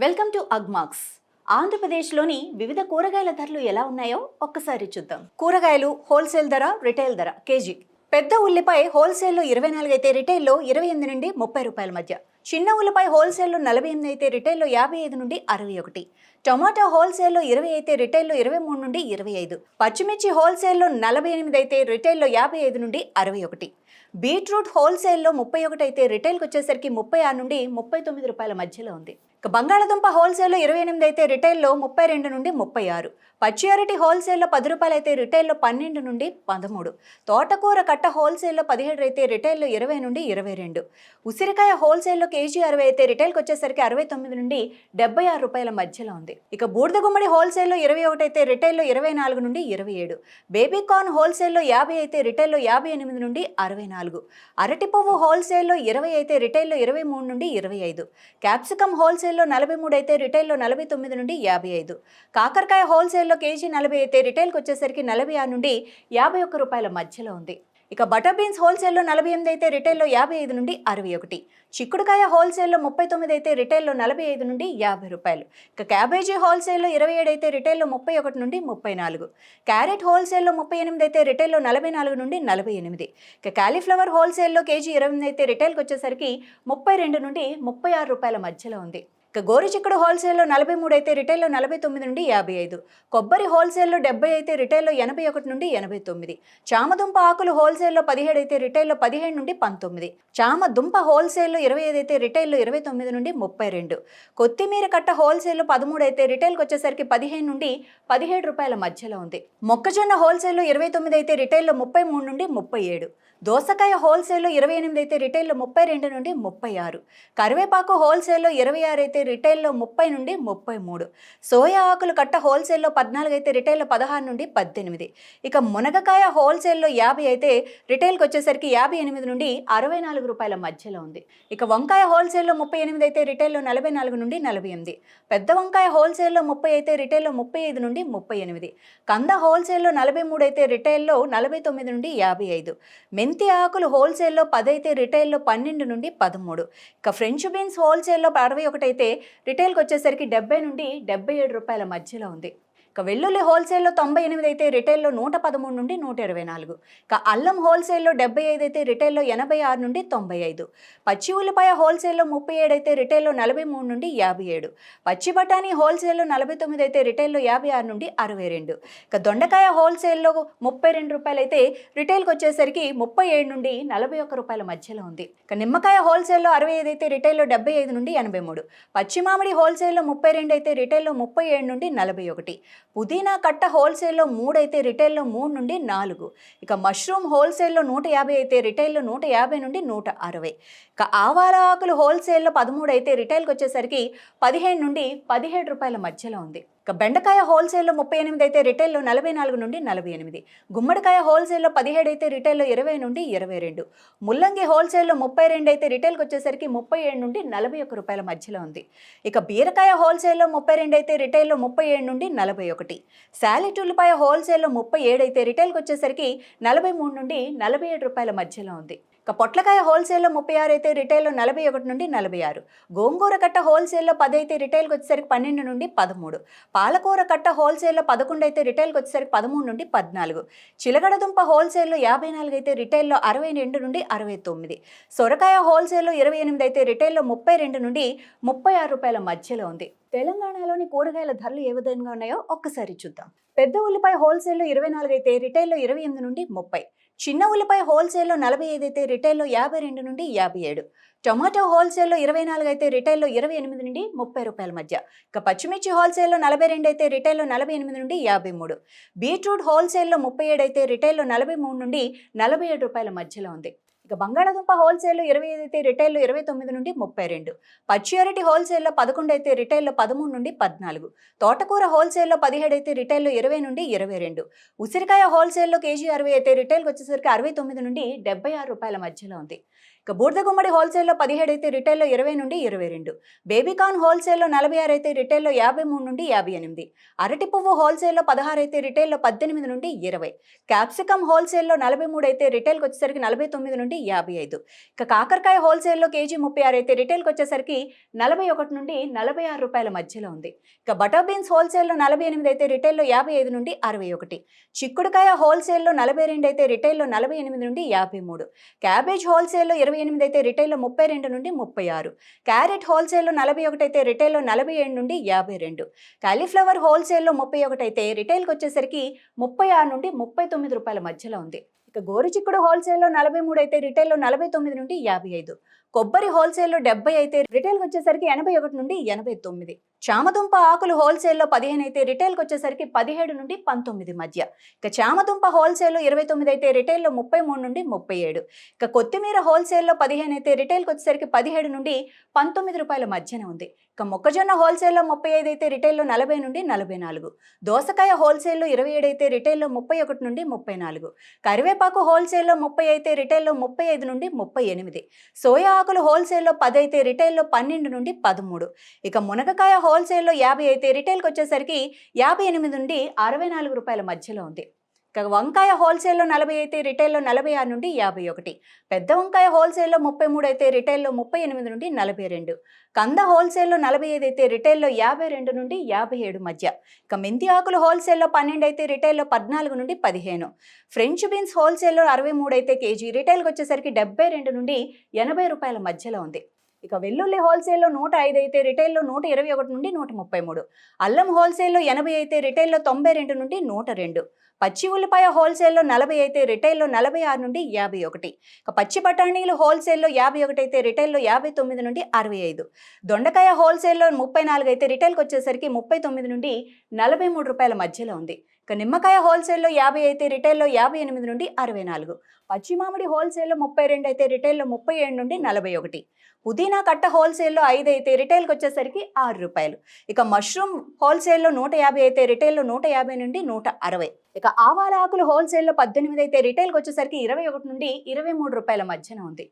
Welcome to Agmax. ఆంధ్రప్రదేశ్లోని వివిధ కూరగాయల ధరలు ఎలా ఉన్నాయో ఒక్కసారి చూద్దాం. కూరగాయలు హోల్సేల్ ధర రిటైల్ ధర కేజీ. పెద్ద ఉల్లిపాయ హోల్సేల్లో ఇరవై నాలుగు అయితే రిటైల్లో ఇరవై ఎనిమిది నుండి ముప్పై రూపాయల మధ్య. చిన్న ఉల్లిపాయ హోల్సేల్లో నలభై ఎనిమిది అయితే రిటైల్లో యాభై ఐదు నుండి అరవై ఒకటి. టొమాటో హోల్సేల్లో ఇరవై అయితే రిటైల్లో ఇరవై మూడు నుండి ఇరవై ఐదు. పచ్చిమిర్చి హోల్సేల్లో నలభై ఎనిమిది అయితే రిటైల్లో యాభై ఐదు నుండి అరవై ఒకటి. బీట్రూట్ హోల్సేల్లో ముప్పై ఒకటి అయితే రిటైల్కి వచ్చేసరికి ముప్పై ఆరు నుండి ముప్పై తొమ్మిది రూపాయల మధ్యలో ఉంది. బంగాళాదుంప హోల్సేల్లో ఇరవై ఎనిమిది అయితే రిటైల్లో ముప్పై రెండు నుండి ముప్పై ఆరు. పచ్చి అరటి హోల్సేల్లో పది రూపాయలు అయితే రిటైల్లో పన్నెండు నుండి పదమూడు. తోటకూర కట్ట హోల్సేల్లో పదిహేడు అయితే రిటైల్లో ఇరవై నుండి ఇరవై రెండు. ఉసిరికాయ హోల్సేల్లో కేజీ అరవై అయితే రిటైల్కి వచ్చేసరికి అరవై తొమ్మిది నుండి డెబ్బై ఆరు రూపాయల మధ్యలో ఉంది. ఇక బూడిద గుమ్మడి హోల్సేల్లో ఇరవై ఒకటి అయితే రిటైల్లో ఇరవై నాలుగు నుండి ఇరవై ఏడు. బేబీ కార్న్ హోల్సేల్లో యాభై అయితే రిటైల్లో యాభై ఎనిమిది నుండి అరవై నాలుగు. అరటి పువ్వు హోల్సేల్లో ఇరవై అయితే రిటైల్లో ఇరవై మూడు నుండి ఇరవై ఐదు. క్యాప్సికమ్ హోల్సేల్ హోల్సేల్లో నలభై మూడు అయితే రిటైల్లో నలభై తొమ్మిది నుండి యాభై ఐదు. కాకరకాయ హోల్సేల్లో కేజీ నలభై అయితే రిటైల్కి వచ్చేసరికి నలభై ఆరు నుండి యాభై ఒక్క రూపాయల మధ్యలో ఉంది. ఇక బటర్ బీన్స్ హోల్సేల్లో నలభై ఎనిమిది అయితే రిటైల్లో యాభై ఐదు నుండి అరవై ఒకటి. చిక్కుడుకాయ హోల్సేల్లో ముప్పై తొమ్మిది అయితే రిటైల్లో నలభై ఐదు నుండి యాభై రూపాయలు. ఇక క్యాబేజీ హోల్సేల్లో ఇరవై ఏడు అయితే రిటైల్లో ముప్పై ఒకటి నుండి ముప్పై నాలుగు. క్యారెట్ హోల్సేల్లో ముప్పై ఎనిమిది అయితే రిటైల్లో నలభై నాలుగు నుండి నలభై ఎనిమిది. ఇక కాలీఫ్లవర్ హోల్సేల్లో కేజీ ఇరవై ఎనిమిది అయితే రిటైల్కి వచ్చేసరికి ముప్పై రెండు నుండి ముప్పై ఆరు రూపాయల మధ్యలో ఉంది. ఇక గోరుచిక్కుడు హోల్సేల్లో నలభై మూడు అయితే రిటైల్లో నలభై తొమ్మిది నుండి యాభై ఐదు. కొబ్బరి హోల్సేల్లో డెబ్బై అయితే రిటైల్లో ఎనభై ఒకటి నుండి ఎనభై తొమ్మిది. చామదుంప ఆకులు హోల్సేల్లో పదిహేడు అయితే రిటైల్లో పదిహేడు నుండి పంతొమ్మిది. చామ దుంప హోల్సేల్లో ఇరవై ఐదు అయితే రిటైల్లో ఇరవై తొమ్మిది నుండి ముప్పై రెండు. కొత్తిమీర కట్ట హోల్సేల్లో పదమూడు అయితే రిటైల్కి వచ్చేసరికి పదిహేను నుండి పదిహేడు రూపాయల మధ్యలో ఉంది. మొక్కజొన్న హోల్సేల్లో ఇరవై తొమ్మిది అయితే రిటైల్లో ముప్పై మూడు నుండి ముప్పై ఏడు. దోసకాయ హోల్సేల్లో ఇరవై ఎనిమిది అయితే రిటైల్లో ముప్పై రెండు నుండి ముప్పై ఆరు. కరివేపాకు హోల్సేల్లో ఇరవై ఆరు అయితే రిటైల్లో ముప్పై నుండి ముప్పై మూడు. సోయా ఆకులు కట్ట హోల్సేల్లో పద్నాలుగు అయితే రిటైల్లో పదహారు నుండి పద్దెనిమిది. ఇక మునగకాయ హోల్సేల్లో యాభై అయితే రిటైల్కి వచ్చేసరికి యాభై ఎనిమిది నుండి అరవై నాలుగు రూపాయల మధ్యలో ఉంది. ఇక వంకాయ హోల్సేల్లో ముప్పై ఎనిమిది అయితే రిటైల్లో నలభై నాలుగు నుండి నలభై ఎనిమిది. పెద్ద వంకాయ హోల్సేల్లో ముప్పై అయితే రిటైల్లో ముప్పై ఐదు నుండి ముప్పై ఎనిమిది. కంద హోల్సేల్లో నలభై మూడు అయితే రిటైల్లో నలభై తొమ్మిది నుండి యాభై ఐదు. మెంతి ఆకులు హోల్సేల్లో పది అయితే రిటైల్లో పన్నెండు నుండి పదమూడు. ఇక ఫ్రెంచ్ బీన్స్ హోల్సేల్లో అరవై ఒకటి అయితే రిటైల్కి వచ్చేసరికి డెబ్బై నుండి డెబ్బై ఏడు రూపాయల మధ్యలో ఉంది. ఇక వెల్లుల్లి హోల్సేల్లో తొంభై ఎనిమిది అయితే రిటైల్లో నూట పదమూడు నుండి నూట ఇరవై నాలుగు. ఇక అల్లం హోల్సేల్లో డెబ్బై ఐదు అయితే రిటైల్లో ఎనభై ఆరు నుండి తొంభై ఐదు. పచ్చి ఉల్లిపాయ హోల్సేల్లో ముప్పై ఏడు అయితే రిటైల్లో నలభై మూడు నుండి యాభై ఏడు. పచ్చి బఠానీ హోల్సేల్లో నలభై తొమ్మిది అయితే రిటైల్లో యాభై ఆరు నుండి అరవై రెండు. ఇక దొండకాయ హోల్సేల్లో ముప్పై రెండు రూపాయలు అయితే రిటైల్కి వచ్చేసరికి ముప్పై ఏడు నుండి నలభై ఒక్క రూపాయల మధ్యలో ఉంది. ఇక నిమ్మకాయ హోల్సేల్లో అరవై ఐదు అయితే రిటైల్లో డెబ్బై ఐదు నుండి ఎనభై మూడు. పచ్చి మామిడి హోల్సేల్లో ముప్పై రెండు అయితే రిటైల్లో ముప్పై ఏడు నుండి నలభై ఒకటి. పుదీనా కట్ట హోల్సేల్లో మూడు అయితే రిటైల్లో మూడు నుండి నాలుగు. ఇక మష్రూమ్ హోల్సేల్లో నూట యాభై అయితే రిటైల్లో నూట యాభై నుండి నూట అరవై. ఇక ఆవాల ఆకులు హోల్సేల్లో పదమూడు అయితే రిటైల్కి వచ్చేసరికి పదిహేను నుండి పదిహేడు రూపాయల మధ్యలో ఉంది. ఇక బెండకాయ హోల్సేల్లో ముప్పై ఎనిమిది అయితే రిటైల్లో నలభై నాలుగు నుండి నలభై ఎనిమిది. గుమ్మడికాయ హోల్సేల్లో పదిహేడు అయితే రిటైల్లో ఇరవై నుండి ఇరవై రెండు. ముల్లంగి హోల్సేల్లో ముప్పై రెండు అయితే రిటైల్కి వచ్చేసరికి ముప్పై ఏడు నుండి నలభై ఒక్క రూపాయల మధ్యలో ఉంది. ఇక బీరకాయ హోల్సేల్లో ముప్పై రెండు అయితే రిటైల్లో ముప్పై ఏడు నుండి నలభై ఒకటి. శాలిట్ ఉల్లిపాయ హోల్సేల్లో ముప్పై ఏడు అయితే రిటైల్కి వచ్చేసరికి నలభై మూడు నుండి నలభై ఏడు రూపాయల మధ్యలో ఉంది. ఇక పొట్లకాయ హోల్సేల్లో ముప్పై ఆరు అయితే రిటైల్లో నలభై ఒకటి నుండి నలభై ఆరు. గోంగూర కట్ట హోల్సేల్లో పది అయితే రిటైల్కి వచ్చేసరికి పన్నెండు నుండి పదమూడు. పాలకూర కట్ట హోల్సేల్లో పదకొండు అయితే రిటైల్కి వచ్చేసరికి పదమూడు నుండి పద్నాలుగు. చిలగడ దుంప హోల్సేల్లో యాభై నాలుగు అయితే రిటైల్లో అరవై రెండు నుండి అరవై తొమ్మిది. సొరకాయ హోల్సేల్లో ఇరవై ఎనిమిది అయితే రిటైల్లో ముప్పై రెండు నుండి ముప్పై ఆరు రూపాయల మధ్యలో ఉంది. తెలంగాణలోని కూరగాయల ధరలు ఏ విధంగా ఉన్నాయో ఒక్కసారి చూద్దాం. పెద్ద ఉల్లిపాయ హోల్సేల్లో ఇరవై నాలుగు అయితే రిటైల్లో ఇరవై ఎనిమిది నుండి ముప్పై. చిన్న ఉల్లిపాయ హోల్సేల్లో నలభై ఐదు అయితే రిటైల్లో యాభై రెండు నుండి యాభై ఏడు. టొమాటో హోల్సేల్లో ఇరవై నాలుగు అయితే రిటైల్లో ఇరవై ఎనిమిది నుండి ముప్పై రూపాయల మధ్య. ఇక పచ్చిమిర్చి హోల్సేల్లో నలభై రెండు అయితే రిటైల్లో నలభై ఎనిమిది నుండి యాభై మూడు. బీట్రూట్ హోల్సేల్లో ముప్పై ఏడు అయితే రిటైల్లో నలభై మూడు నుండి నలభై ఏడు రూపాయల మధ్యలో ఉంది. ఇక బంగాళాదుంప హోల్సేల్లో ఇరవై ఐదు అయితే రిటైల్లో ఇరవై తొమ్మిది నుండి ముప్పై రెండు. పచ్చి అరటి హోల్సేల్లో పదకొండు అయితే రిటైల్లో పదమూడు నుండి పద్నాలుగు. తోటకూర హోల్సేల్లో పదిహేడు అయితే రిటైల్లో ఇరవై నుండి ఇరవై రెండు. ఉసిరికాయ హోల్సేల్లో కేజీ అరవై అయితే రిటైల్కి వచ్చేసరికి అరవై తొమ్మిది నుండి డెబ్బై ఆరు రూపాయల మధ్యలో ఉంది. ఇక బూడిద గుమ్మడి హోల్సేల్లో పదిహేడు అయితే రిటైల్లో ఇరవై నుండి ఇరవై రెండు. బేబీకాన్ హోల్సేల్లో నలభై ఆరు అయితే రిటైల్లో యాభై మూడు నుండి యాభై ఎనిమిది. అరటి పువ్వు హోల్సేల్లో పదహారు అయితే రిటైల్లో పద్దెనిమిది నుండి ఇరవై. క్యాప్సికమ్ హోల్సేల్లో నలభై మూడు అయితే రిటైల్కి వచ్చేసరికి నలభై తొమ్మిది నుండి యాభై ఐదు. ఇక కాకరకాయ హోల్సేల్లో కేజీ ముప్పై ఆరు అయితే రిటైల్కి వచ్చేసరికి నలభై ఒకటి నుండి నలభై ఆరు రూపాయల మధ్యలో ఉంది. ఇక బటర్ బీన్స్ హోల్సేల్లో నలభై ఎనిమిది అయితే రిటైల్లో యాభై ఐదు నుండి అరవై ఒకటి. చిక్కుడుకాయ హోల్సేల్లో నలభై రెండు అయితే రిటైల్లో నలభై ఎనిమిది నుండి యాభై మూడు. క్యాబేజ్ హోల్సేల్లో ఇరవై ఎనిమిది అయితే రిటైల్లో ముప్పై రెండు నుండి ముప్పై ఆరు. క్యారెట్ హోల్సేల్లో నలభై ఒకటి అయితే రిటైల్లో నలభై ఏడు నుండి యాభై రెండు. కాలీఫ్లవర్ హోల్సేల్లో ముప్పై ఒకటి అయితే రిటైల్కి వచ్చేసరికి ముప్పై ఆరు నుండి ముప్పై తొమ్మిది రూపాయల మధ్యలో ఉంది. ఇక గోరుచిక్కుడు హోల్సేల్లో నలభై మూడు అయితే రిటైల్లో నలభై తొమ్మిది నుండి యాభై ఐదు. కొబ్బరి హోల్సేల్లో డెబ్బై అయితే రిటైల్కి వచ్చేసరికి ఎనభై ఒకటి నుండి ఎనభై తొమ్మిది. చామదుంప ఆకులు హోల్సేల్లో పదిహేను అయితే రిటైల్కి వచ్చేసరికి పదిహేడు నుండి పంతొమ్మిది మధ్య. ఇక చామదుంప హోల్సేల్లో ఇరవై తొమ్మిది అయితే రిటైల్లో ముప్పై మూడు నుండి ముప్పై ఏడు. ఇక కొత్తిమీర హోల్సేల్లో పదిహేను అయితే రిటైల్కి వచ్చేసరికి పదిహేడు నుండి పంతొమ్మిది రూపాయల మధ్యన ఉంది. ఇక మొక్కజొన్న హోల్సేల్లో ముప్పై ఐదు అయితే రిటైల్లో నలభై నుండి నలభై నాలుగు. దోసకాయ హోల్సేల్లో ఇరవై ఏడు అయితే రిటైల్లో ముప్పై ఒకటి నుండి ముప్పై నాలుగు. కరివేపాకు హోల్సేల్లో ముప్పై అయితే రిటైల్లో ముప్పై ఐదు నుండి ముప్పై ఎనిమిది. సోయా ఆకులు హోల్సేల్లో పది అయితే రిటైల్లో పన్నెండు నుండి పదమూడు. ఇక మునగకాయ హోల్సేల్లో యాభై అయితే రిటైల్కి వచ్చేసరికి యాభై ఎనిమిది నుండి అరవై నాలుగు రూపాయల మధ్యలో ఉంది. ఇక వంకాయ హోల్సేల్లో నలభై అయితే రిటైల్లో నలభై ఆరు నుండి యాభై ఒకటి. పెద్ద వంకాయ హోల్సేల్లో ముప్పై మూడు అయితే రిటైల్లో ముప్పై ఎనిమిది నుండి నలభై రెండు. కంద హోల్సేల్లో నలభై ఐదు అయితే రిటైల్లో యాభై రెండు నుండి యాభై ఏడు మధ్య. ఇక మెంతి ఆకులు హోల్సేల్లో పన్నెండు అయితే రిటైల్లో పద్నాలుగు నుండి పదిహేను. ఫ్రెంచ్ బీన్స్ హోల్సేల్లో అరవై మూడు అయితే కేజీ రిటైల్కి వచ్చేసరికి డెబ్బై రెండు నుండి ఎనభై రూపాయల మధ్యలో ఉంది. ఇక వెల్లుల్లి హోల్సేల్లో నూట ఐదు అయితే రిటైల్లో నూట ఇరవై ఒకటి నుండి నూట ముప్పై మూడు. అల్లం హోల్సేల్లో ఎనభై అయితే రిటైల్లో తొంభై రెండు నుండి నూట రెండు. పచ్చి ఉల్లిపాయ హోల్సేల్లో నలభై అయితే రిటైల్లో నలభై ఆరు నుండి యాభై ఒకటి. ఇక పచ్చి బఠానీలు హోల్సేల్లో యాభై ఒకటి అయితే రిటైల్లో యాభై తొమ్మిది నుండి అరవై ఐదు. దొండకాయ హోల్సేల్లో ముప్పై నాలుగు అయితే రిటైల్కి వచ్చేసరికి ముప్పై తొమ్మిది నుండి నలభై మూడు రూపాయల మధ్యలో ఉంది. ఇక నిమ్మకాయ హోల్సేల్లో యాభై అయితే రిటైల్లో యాభై ఎనిమిది నుండి అరవై నాలుగు. పచ్చి మామిడి హోల్సేల్లో ముప్పై రెండు అయితే రిటైల్లో ముప్పై ఏడు నుండి నలభై ఒకటి. పుదీనా కట్ట హోల్సేల్లో ఐదు అయితే రిటైల్కి వచ్చేసరికి ఆరు రూపాయలు. ఇక మష్రూమ్ హోల్సేల్లో నూట యాభై అయితే రిటైల్లో నూట యాభై నుండి నూట అరవై. ఇక ఆవాల ఆకులు హోల్సేల్లో పద్దెనిమిది అయితే రిటైల్కి వచ్చేసరికి ఇరవై ఒకటి నుండి ఇరవై మూడు రూపాయల మధ్యన ఉంది.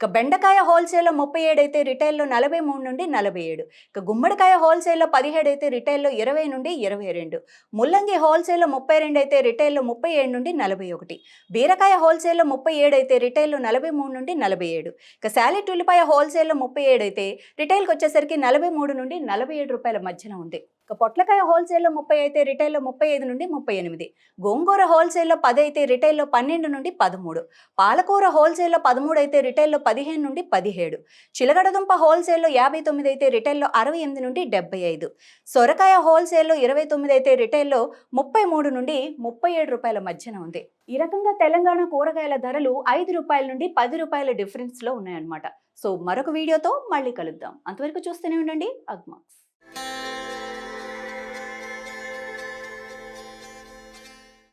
ఇక బెండకాయ హోల్సేల్లో ముప్పై ఏడు అయితే రిటైల్లో నలభై మూడు నుండి నలభై ఏడు ఇక గుమ్మడికాయ హోల్సేల్లో పదిహేడు అయితే రిటైల్లో ఇరవై నుండి ఇరవై రెండు ముల్లంగి హోల్సేల్లో ముప్పై రెండు అయితే రిటైల్లో ముప్పై ఏడు నుండి నలభై ఒకటి బీరకాయ హోల్సేల్లో ముప్పై ఏడు అయితే రిటైల్లో నలభై మూడు నుండి నలభై ఏడు ఇక శాలెట్ ఉల్లిపాయ హోల్సేల్లో ముప్పై ఏడు అయితే రిటైల్కి వచ్చేసరికి నలభై మూడు నుండి నలభై ఏడు రూపాయల మధ్యన ఉంది. ఇక పొట్లకాయ హోల్సేల్లో ముప్పై అయితే రిటైల్లో ముప్పై ఐదు నుండి ముప్పై ఎనిమిది. గోంగూర హోల్సేల్లో పది అయితే రిటైల్లో పన్నెండు నుండి పదమూడు. పాలకూర హోల్సేల్లో పదమూడు అయితే రిటైల్లో పదిహేను నుండి పదిహేడు. చిలగడదుంప హోల్సేల్లో యాభై తొమ్మిది అయితే రిటైల్లో అరవై ఎనిమిది నుండి డెబ్బై ఐదు. సొరకాయ హోల్సేల్లో ఇరవై తొమ్మిది అయితే రిటైల్లో ముప్పై మూడు నుండి ముప్పై ఏడు రూపాయల మధ్యన ఉంది. ఈ రకంగా తెలంగాణ కూరగాయల ధరలు ఐదు రూపాయల నుండి పది రూపాయల డిఫరెన్స్లో ఉన్నాయన్నమాట. సో మరొక వీడియోతో మళ్ళీ కలుద్దాం. అంతవరకు చూస్తూనే ఉండండి. అగ్మాక్స్